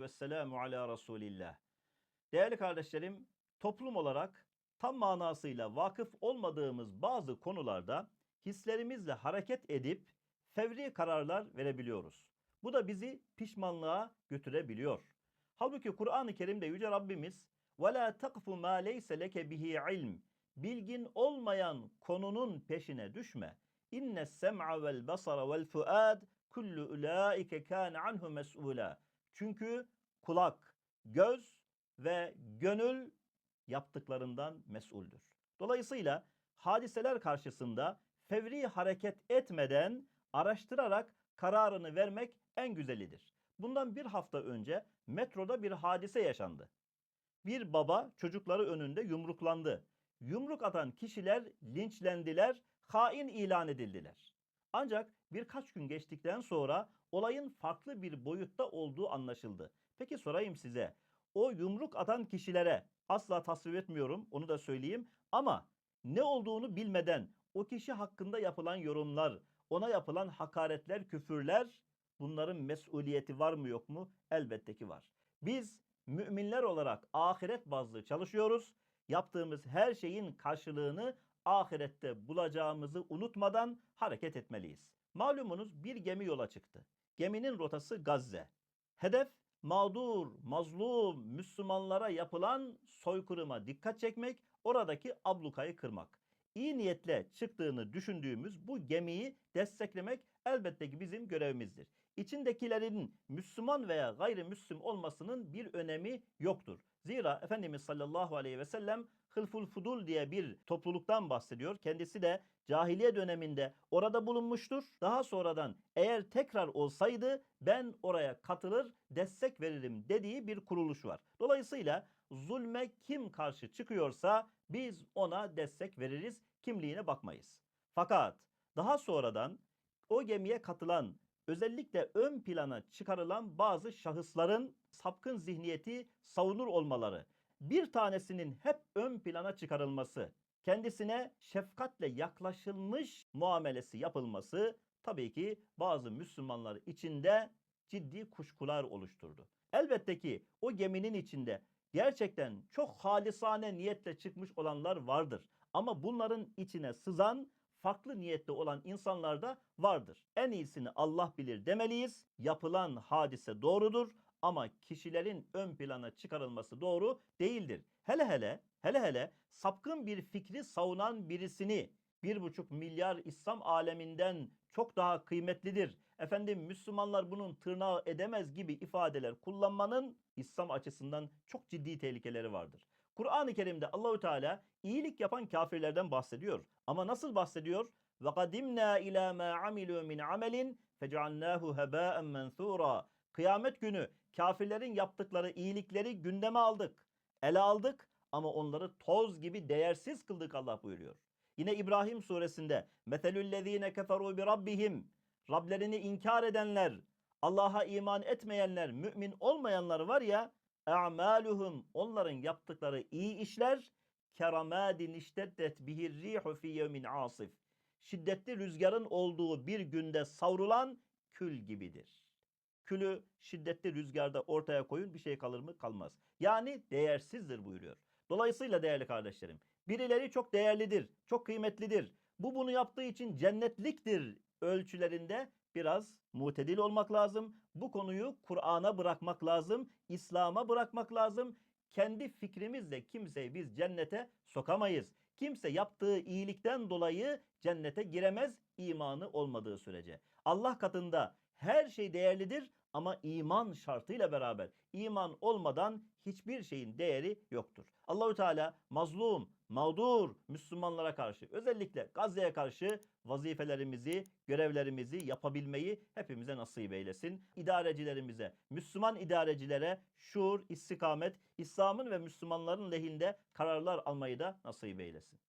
Vesselamu ala Resulillah. Değerli kardeşlerim, toplum olarak tam manasıyla vakıf olmadığımız bazı konularda hislerimizle hareket edip fevri kararlar verebiliyoruz. Bu da bizi pişmanlığa götürebiliyor. Halbuki Kur'an-ı Kerim'de Yüce Rabbimiz وَلَا تَقْفُ مَا لَيْسَ لَكَ بِهِ ilm Bilgin olmayan konunun peşine düşme. İnne sem'a vel basara vel fuad kullu ulaike kana anhu mes'ula. Çünkü kulak, göz ve gönül yaptıklarından mesuldür. Dolayısıyla hadiseler karşısında fevri hareket etmeden araştırarak kararını vermek en güzelidir. Bundan bir hafta önce metroda bir hadise yaşandı. Bir baba çocukları önünde yumruklandı. Yumruk atan kişiler linçlendiler, hain ilan edildiler. Ancak birkaç gün geçtikten sonra olayın farklı bir boyutta olduğu anlaşıldı. Peki sorayım size. O yumruk atan kişilere asla tasvip etmiyorum onu da söyleyeyim ama ne olduğunu bilmeden o kişi hakkında yapılan yorumlar, ona yapılan hakaretler, küfürler bunların mesuliyeti var mı yok mu? Elbette ki var. Biz müminler olarak ahiret bazlı çalışıyoruz. Yaptığımız her şeyin karşılığını ahirette bulacağımızı unutmadan hareket etmeliyiz. Malumunuz bir gemi yola çıktı. Geminin rotası Gazze. Hedef mağdur, mazlum Müslümanlara yapılan soykırıma dikkat çekmek, oradaki ablukayı kırmak. İyi niyetle çıktığını düşündüğümüz bu gemiyi desteklemek elbette ki bizim görevimizdir. İçindekilerin Müslüman veya gayrimüslim olmasının bir önemi yoktur. Zira Efendimiz sallallahu aleyhi ve sellem Hılful Fudul diye bir topluluktan bahsediyor. Kendisi de cahiliye döneminde orada bulunmuştur. Daha sonradan eğer tekrar olsaydı ben oraya katılır destek veririm dediği bir kuruluş var. Dolayısıyla zulme kim karşı çıkıyorsa biz ona destek veririz. Kimliğine bakmayız. Fakat daha sonradan o gemiye katılan özellikle ön plana çıkarılan bazı şahısların sapkın zihniyeti savunur olmaları, bir tanesinin hep ön plana çıkarılması, kendisine şefkatle yaklaşılmış muamelesi yapılması tabii ki bazı Müslümanlar içinde ciddi kuşkular oluşturdu. Elbette ki o geminin içinde gerçekten çok halisane niyetle çıkmış olanlar vardır. Ama bunların içine sızan farklı niyette olan insanlar da vardır. En iyisini Allah bilir demeliyiz. Yapılan hadise doğrudur ama kişilerin ön plana çıkarılması doğru değildir. Hele hele hele hele sapkın bir fikri savunan birisini bir buçuk milyar İslam aleminden çok daha kıymetlidir. Efendim Müslümanlar bunun tırnağı edemez gibi ifadeler kullanmanın İslam açısından çok ciddi tehlikeleri vardır. Kur'an-ı Kerim'de Allahü Teala iyilik yapan kafirlerden bahsediyor. Ama nasıl bahsediyor? Ve kadimna ila ma amilu min amelin fec'alnahu heba'en mensura. Kıyamet günü kafirlerin yaptıkları iyilikleri gündeme aldık. Ele aldık ama onları toz gibi değersiz kıldık Allah buyuruyor. Yine İbrahim suresinde metelüllezine keferu bi rabbihim Rablerini inkar edenler, Allah'a iman etmeyenler, mümin olmayanlar var ya a'maluhum onların yaptıkları iyi işler keramadin işteddet bihir rihu fi yevmin asif. Şiddetli rüzgarın olduğu bir günde savrulan kül gibidir. Külü şiddetli rüzgarda ortaya koyun bir şey kalır mı? Kalmaz. Yani değersizdir buyuruyor. Dolayısıyla değerli kardeşlerim birileri çok değerlidir, çok kıymetlidir. Bu bunu yaptığı için cennetliktir ölçülerinde biraz mutedil olmak lazım. Bu konuyu Kur'an'a bırakmak lazım, İslam'a bırakmak lazım. Kendi fikrimizle kimseyi biz cennete sokamayız. Kimse yaptığı iyilikten dolayı cennete giremez imanı olmadığı sürece. Allah katında her şey değerlidir ama iman şartıyla beraber iman olmadan hiçbir şeyin değeri yoktur. Allahü Teala mazlum, mağdur Müslümanlara karşı özellikle Gazze'ye karşı vazifelerimizi, görevlerimizi yapabilmeyi hepimize nasip eylesin. İdarecilerimize, Müslüman idarecilere şuur, istikamet, İslam'ın ve Müslümanların lehinde kararlar almayı da nasip eylesin.